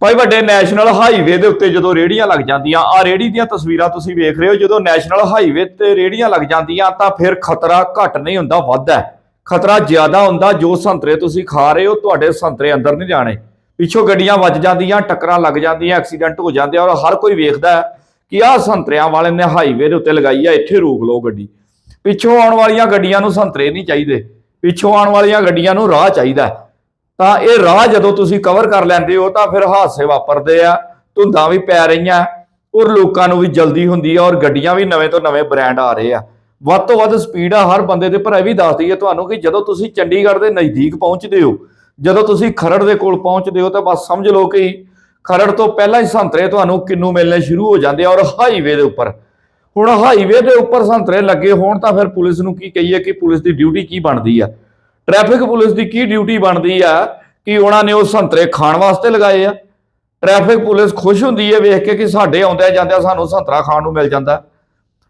ਭਾਈ ਵੱਡੇ national highway ਦੇ ਉੱਤੇ ਜਦੋਂ ਰੇੜੀਆਂ ਲੱਗ ਜਾਂਦੀਆਂ ਆ ਰੇੜੀ ਦੀਆਂ ਤਸਵੀਰਾਂ ਤੁਸੀਂ ਵੇਖ ਰਹੇ ਹੋ, ਜਦੋਂ ਨੈਸ਼ਨਲ ਹਾਈਵੇ ਤੇ ਰੇੜੀਆਂ ਲੱਗ ਜਾਂਦੀਆਂ, ਤਾਂ ਫਿਰ ਖਤਰਾ ਘੱਟ ਨਹੀਂ ਹੁੰਦਾ ਵੱਧਦਾ ਖਤਰਾ ਜ਼ਿਆਦਾ ਹੁੰਦਾ ਜੋ ਸੰਤਰੇ ਤੁਸੀਂ ਖਾ ਰਹੇ ਹੋ, ਤੁਹਾਡੇ ਸੰਤਰੇ ਅੰਦਰ ਨਹੀਂ ਜਾਣੇ। ਪਿੱਛੋਂ ਗੱਡੀਆਂ ਵੱਜ ਜਾਂਦੀਆਂ, ਟੱਕਰਾਂ ਲੱਗ ਜਾਂਦੀਆਂ, ਐਕਸੀਡੈਂਟ ਹੋ ਜਾਂਦੇ ਆ, ਔਰ ਹਰ ਕੋਈ ਵੇਖਦਾ ਕਿ ਆਹ ਸੰਤਰਿਆਂ ਵਾਲੇ ਨੇ ਹਾਈਵੇ ਦੇ ਉੱਤੇ ਲਗਾਈ ਆ, ਇੱਥੇ ਰੋਕ ਲਓ ਗੱਡੀ। ਪਿੱਛੋਂ ਆਉਣ ਵਾਲੀਆਂ ਗੱਡੀਆਂ ਨੂੰ ਸੰਤਰੇ ਨਹੀਂ ਚਾਹੀਦੇ, ਪਿੱਛੋਂ ਆਉਣ ਵਾਲੀਆਂ ਗੱਡੀਆਂ ਨੂੰ ਰਾਹ ਚਾਹੀਦਾ ਤਾਂ ਇਹ ਰਾਹ ਜਦੋਂ ਤੁਸੀਂ ਕਵਰ ਕਰ ਲੈਂਦੇ ਹੋ ਤਾਂ ਫਿਰ ਹਾਦਸੇ ਵਾਪਰਦੇ ਆ, ਧੁੰਦਾਂ ਵੀ ਪੈ ਰਹੀਆਂ, ਔਰ ਲੋਕਾਂ ਨੂੰ ਵੀ ਜਲਦੀ ਹੁੰਦੀ ਆ, ਔਰ ਗੱਡੀਆਂ ਵੀ ਨਵੇਂ ਤੋਂ ਨਵੇਂ ਬ੍ਰਾਂਡ ਆ ਰਹੇ ਆ। ਵੱਧ ਤੋਂ ਵੱਧ ਸਪੀਡ ਆ, ਹਰ ਬੰਦੇ ਦੇ, ਪਰ ਇਹ ਵੀ ਦੱਸ ਦਈਏ ਤੁਹਾਨੂੰ ਕਿ ਜਦੋਂ ਤੁਸੀਂ ਚੰਡੀਗੜ੍ਹ ਦੇ ਨਜ਼ਦੀਕ ਪਹੁੰਚਦੇ ਹੋ, ਜਦੋਂ ਤੁਸੀਂ ਖਰੜ ਦੇ ਕੋਲ ਪਹੁੰਚਦੇ ਹੋ ਤਾਂ ਬਸ ਸਮਝ ਲਓ ਕਿ ਖਰੜ ਤੋਂ ਪਹਿਲਾਂ ਹੀ ਸੰਤਰੇ ਤੁਹਾਨੂੰ ਕਿੰਨੂ ਮਿਲਣੇ ਸ਼ੁਰੂ ਹੋ ਜਾਂਦੇ ਆ, ਔਰ ਹਾਈਵੇ ਦੇ ਉੱਪਰ। ਹੁਣ ਹਾਈਵੇ ਦੇ ਉੱਪਰ ਸੰਤਰੇ ਲੱਗੇ ਹੋਣ ਤਾਂ ਫਿਰ ਪੁਲਿਸ ਨੂੰ ਕੀ ਕਹੀਏ ਕਿ ਪੁਲਿਸ ਦੀ ਡਿਊਟੀ ਕੀ ਬਣਦੀ ਆ? ਟ੍ਰੈਫਿਕ ਪੁਲਿਸ ਦੀ ਕੀ ਡਿਊਟੀ ਬਣਦੀ ਆ? ਕਿ ਉਹਨਾਂ ਨੇ ਉਹ ਸੰਤਰੇ ਖਾਣ ਵਾਸਤੇ ਲਗਾਏ ਆ। ਟ੍ਰੈਫਿਕ ਪੁਲਿਸ ਖੁਸ਼ ਹੁੰਦੀ ਹੈ ਵੇਖ ਕੇ ਕਿ ਸਾਡੇ ਆਉਂਦਿਆਂ ਜਾਂਦਿਆਂ ਸਾਨੂੰ ਸੰਤਰਾ ਖਾਣ ਨੂੰ ਮਿਲ ਜਾਂਦਾ।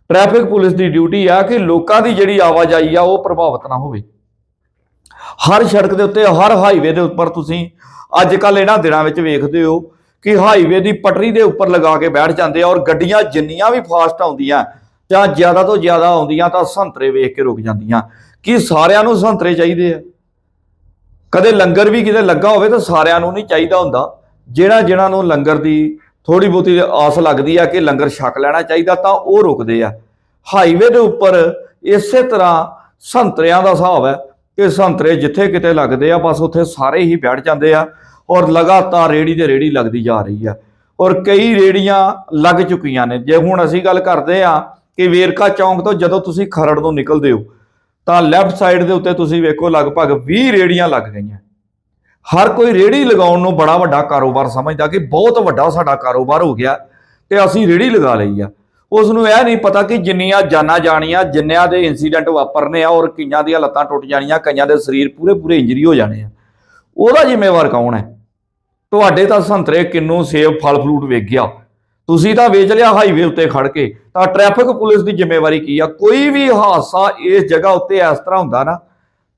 ਟ੍ਰੈਫਿਕ ਪੁਲਿਸ ਦੀ ਡਿਊਟੀ ਆ ਕਿ ਲੋਕਾਂ ਦੀ ਜਿਹੜੀ ਆਵਾਜਾਈ ਆ ਉਹ ਪ੍ਰਭਾਵਿਤ ਨਾ ਹੋਵੇ। ਹਰ ਸੜਕ ਦੇ ਉੱਤੇ, ਹਰ ਹਾਈਵੇ ਦੇ ਉੱਪਰ ਤੁਸੀਂ ਅੱਜ ਕੱਲ ਇਹਨਾਂ ਦਿਨਾਂ ਵਿੱਚ ਵੇਖਦੇ ਹੋ ਕਿ ਹਾਈਵੇ ਦੀ ਪਟਰੀ ਦੇ ਉੱਪਰ ਲਗਾ ਕੇ ਬੈਠ ਜਾਂਦੇ ਆ ਔਰ ਗੱਡੀਆਂ ਜਿੰਨੀਆਂ ਵੀ ਫਾਸਟ ਆਉਂਦੀਆਂ ਜਾਂ ਜ਼ਿਆਦਾ ਤੋਂ ਜ਼ਿਆਦਾ ਆਉਂਦੀਆਂ ਤਾਂ ਸੰਤਰੇ ਵੇਖ ਕੇ ਰੁਕ ਜਾਂਦੀਆਂ। ਕਿ ਸਾਰਿਆਂ ਨੂੰ ਸੰਤਰੇ ਚਾਹੀਦੇ ਆ? ਕਦੇ ਲੰਗਰ ਵੀ ਕਿਤੇ ਲੱਗਾ ਹੋਵੇ ਤਾਂ ਸਾਰਿਆਂ ਨੂੰ ਨਹੀਂ ਚਾਹੀਦਾ ਹੁੰਦਾ। ਜਿਹੜਾ ਜਿਹੜਾ ਨੂੰ ਲੰਗਰ ਦੀ ਥੋੜੀ ਬਹੁਤੀ ਆਸ ਲੱਗਦੀ ਆ ਕਿ ਲੰਗਰ ਛਕ ਲੈਣਾ ਚਾਹੀਦਾ ਤਾਂ ਉਹ ਰੁਕਦੇ ਆ। ਹਾਈਵੇ ਦੇ ਉੱਪਰ ਇਸੇ ਤਰ੍ਹਾਂ ਸੰਤਰਿਆਂ ਦਾ ਹਿਸਾਬ ਹੈ ਕਿ ਸੰਤਰੇ ਜਿੱਥੇ ਕਿਤੇ ਲੱਗਦੇ ਆ, ਬਸ ਉੱਥੇ ਸਾਰੇ ਹੀ ਬੈਠ ਜਾਂਦੇ ਆ ਔਰ ਲਗਾਤਾਰ ਰੇੜੀ ਤੇ ਰੇੜੀ ਲੱਗਦੀ ਜਾ ਰਹੀ ਆ। ਔਰ ਕਈ ਰੇੜੀਆਂ ਲੱਗ ਚੁੱਕੀਆਂ ਨੇ। ਜੇ ਹੁਣ ਅਸੀਂ ਗੱਲ ਕਰਦੇ ਆ ਕਿ ਵੇਰਕਾ ਚੌਂਕ ਤੋਂ ਜਦੋਂ ਤੁਸੀਂ ਖਰੜ ਤੋਂ ਨਿਕਲਦੇ ਹੋ ਤਾਂ ਲੈਫਟ ਸਾਈਡ ਦੇ ਉੱਤੇ ਤੁਸੀਂ ਵੇਖੋ ਲਗਭਗ 20 ਰੇੜੀਆਂ ਲੱਗ ਗਈਆਂ। ਹਰ ਕੋਈ ਰੇੜੀ ਲਗਾਉਣ ਨੂੰ ਬੜਾ ਵੱਡਾ ਕਾਰੋਬਾਰ ਸਮਝਦਾ ਕਿ ਬਹੁਤ ਵੱਡਾ ਸਾਡਾ ਕਾਰੋਬਾਰ ਹੋ ਗਿਆ ਤੇ ਅਸੀਂ ਰੇੜੀ ਲਗਾ ਲਈ ਆ। ਉਸ ਨੂੰ ਇਹ ਨਹੀਂ ਪਤਾ ਕਿ ਜਿੰਨੀਆਂ ਜਾਨਾਂ ਜਾਣੀਆਂ, ਜਿੰਨਿਆਂ ਦੇ ਇਨਸੀਡੈਂਟ ਵਾਪਰਨੇ ਆ ਔਰ ਕਈਆਂ ਦੀਆਂ ਲੱਤਾਂ ਟੁੱਟ ਜਾਣੀਆਂ, ਕਈਆਂ ਦੇ ਸਰੀਰ ਪੂਰੇ ਪੂਰੇ ਇੰਜਰੀ ਹੋ ਜਾਣੇ ਆ। ਉਹਦਾ ਜ਼ਿੰਮੇਵਾਰ ਕੌਣ ਹੈ? ਤੁਹਾਡੇ ਤਾਂ ਸੰਤਰੇ ਕਿੰਨੂ ਸੇਬ ਫਲ ਫਰੂਟ ਵੇਚ ਗਿਆ। ਤੁਸੀਂ ਤਾਂ ਵੇਚ ਲਿਆ ਹਾਈਵੇ ਉੱਤੇ ਖੜ ਕੇ, ਤਾਂ ਟ੍ਰੈਫਿਕ ਪੁਲਿਸ ਦੀ ਜ਼ਿੰਮੇਵਾਰੀ ਕੀ ਆ? ਕੋਈ ਵੀ ਹਾਦਸਾ ਇਸ ਜਗ੍ਹਾ ਉੱਤੇ ਇਸ ਤਰ੍ਹਾਂ ਹੁੰਦਾ ਨਾ,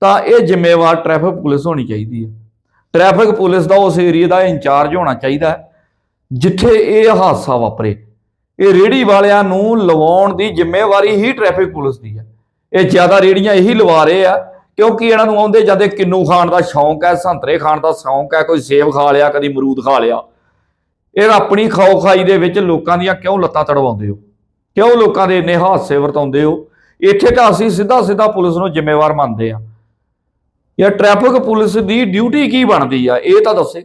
ਤਾਂ ਇਹ ਜ਼ਿੰਮੇਵਾਰ ਟ੍ਰੈਫਿਕ ਪੁਲਿਸ ਹੋਣੀ ਚਾਹੀਦੀ ਹੈ ਟ੍ਰੈਫਿਕ ਪੁਲਿਸ ਦਾ ਉਸ ਏਰੀਆ ਦਾ ਇੰਚਾਰਜ ਹੋਣਾ ਚਾਹੀਦਾ ਜਿੱਥੇ ਇਹ ਹਾਦਸਾ ਵਾਪਰੇ। ਇਹ ਰੇੜੀ ਵਾਲਿਆਂ ਨੂੰ ਲਵਾਉਣ ਦੀ ਜ਼ਿੰਮੇਵਾਰੀ ਹੀ ਟ੍ਰੈਫਿਕ ਪੁਲਿਸ ਦੀ ਹੈ ਇਹ ਜ਼ਿਆਦਾ ਰੇੜੀਆਂ ਇਹੀ ਲਵਾ ਰਹੇ ਆ, ਕਿਉਂਕਿ ਇਹਨਾਂ ਨੂੰ ਆਉਂਦੇ ਜਾਂਦੇ ਕਿੰਨੂ ਖਾਣ ਦਾ ਸ਼ੌਂਕ ਹੈ, ਸੰਤਰੇ ਖਾਣ ਦਾ ਸ਼ੌਂਕ ਹੈ, ਕੋਈ ਸੇਬ ਖਾ ਲਿਆ, ਕਦੀ ਅਮਰੂਦ ਖਾ ਲਿਆ। ਇਹ ਆਪਣੀ ਖਾਓ ਖਾਈ ਦੇ ਵਿੱਚ ਲੋਕਾਂ ਦੀਆਂ ਕਿਉਂ ਲੱਤਾਂ ਤੜਵਾਉਂਦੇ ਹੋ? ਕਿਉਂ ਲੋਕਾਂ ਦੇ ਇੰਨੇ ਹਾਦਸੇ ਵਰਤਾਉਂਦੇ ਹੋ? ਇੱਥੇ ਤਾਂ ਅਸੀਂ ਸਿੱਧਾ ਸਿੱਧਾ ਪੁਲਿਸ ਨੂੰ ਜ਼ਿੰਮੇਵਾਰ ਮੰਨਦੇ ਆ ਯਾ ਟ੍ਰੈਫਿਕ ਪੁਲਿਸ ਦੀ ਡਿਊਟੀ ਕੀ ਬਣਦੀ ਆ? ਇਹ ਤਾਂ ਦੱਸੇ।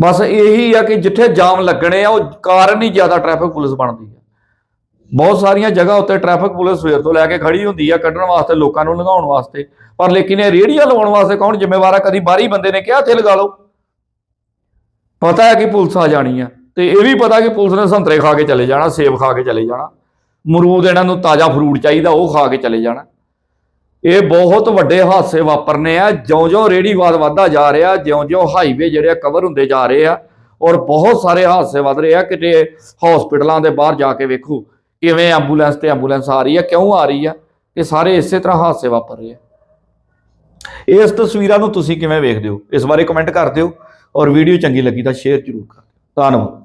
ਬਸ ਇਹੀ ਆ ਕਿ ਜਿੱਥੇ ਜਾਮ ਲੱਗਣੇ ਆ, ਉਹ ਕਾਰਨ ਹੀ ਜ਼ਿਆਦਾ ਟ੍ਰੈਫਿਕ ਪੁਲਿਸ ਬਣਦੀ ਆ। ਬਹੁਤ ਸਾਰੀਆਂ ਜਗ੍ਹਾ ਉੱਤੇ ਟ੍ਰੈਫਿਕ ਪੁਲਿਸ ਸਵੇਰ ਤੋਂ ਲੈ ਕੇ ਖੜੀ ਹੁੰਦੀ ਆ ਕੱਢਣ ਵਾਸਤੇ, ਲੋਕਾਂ ਨੂੰ ਲੰਘਾਉਣ ਵਾਸਤੇ। ਪਰ ਲੇਕਿਨ ਇਹ ਰੇੜੀਆਂ ਲਵਾਉਣ ਵਾਸਤੇ ਕੌਣ ਜ਼ਿੰਮੇਵਾਰ ਆ? ਕਦੀ ਬਾਹਰੀ ਬੰਦੇ ਨੇ ਕਿਹਾ, ਇੱਥੇ ਲਗਾ ਲਓ। ਪਤਾ ਹੈ ਕਿ ਪੁਲਿਸ ਆ ਜਾਣੀ ਆ। ਤੇ ਇਹ ਵੀ ਪਤਾ ਕਿ ਪੁਲਿਸ ਨੇ ਸੰਤਰੇ ਖਾ ਕੇ ਚਲੇ ਜਾਣਾ, ਸੇਬ ਖਾ ਕੇ ਚਲੇ ਜਾਣਾ। ਮਰੂਦ ਇਹਨਾਂ ਨੂੰ ਤਾਜ਼ਾ ਫਰੂਟ ਚਾਹੀਦਾ, ਉਹ ਖਾ ਕੇ ਚਲੇ ਜਾਣਾ। ਇਹ ਬਹੁਤ ਵੱਡੇ ਹਾਦਸੇ ਵਾਪਰਨੇ ਆ। ਜਿਉਂ-ਜਿਉਂ ਰੇੜੀਵਾਦ ਵੱਧਦਾ ਜਾ ਰਿਹਾ, ਜਿਉਂ-ਜਿਉਂ ਹਾਈਵੇ ਜਿਹੜੇ ਆ ਕਵਰ ਹੁੰਦੇ ਜਾ ਰਹੇ ਆ, ਔਰ ਬਹੁਤ ਸਾਰੇ ਹਾਦਸੇ ਵੱਧ ਰਹੇ ਆ। ਕਿਤੇ ਹਸਪੀਟਲਾਂ ਦੇ ਬਾਹਰ ਜਾ ਕੇ ਵੇਖੋ, ਕਿਵੇਂ ਐਂਬੂਲੈਂਸ ਤੇ ਐਂਬੂਲੈਂਸ ਆ ਰਹੀ ਆ, ਕਿਉਂ ਆ ਰਹੀ ਆ, ਇਹ ਸਾਰੇ ਇਸੇ ਤਰ੍ਹਾਂ ਹਾਦਸੇ ਵਾਪਰ ਰਹੇ ਆ। ਇਸ ਤਸਵੀਰਾਂ ਨੂੰ ਤੁਸੀਂ ਕਿਵੇਂ ਵੇਖਦੇ ਹੋ? ਇਸ ਬਾਰੇ ਕਮੈਂਟ ਕਰ ਦਿਓ। ਔਰ ਵੀਡੀਓ ਚੰਗੀ ਲੱਗੀ ਤਾਂ ਸ਼ੇਅਰ ਜ਼ਰੂਰ ਕਰ ਦਿਓ। ਧੰਨਵਾਦ।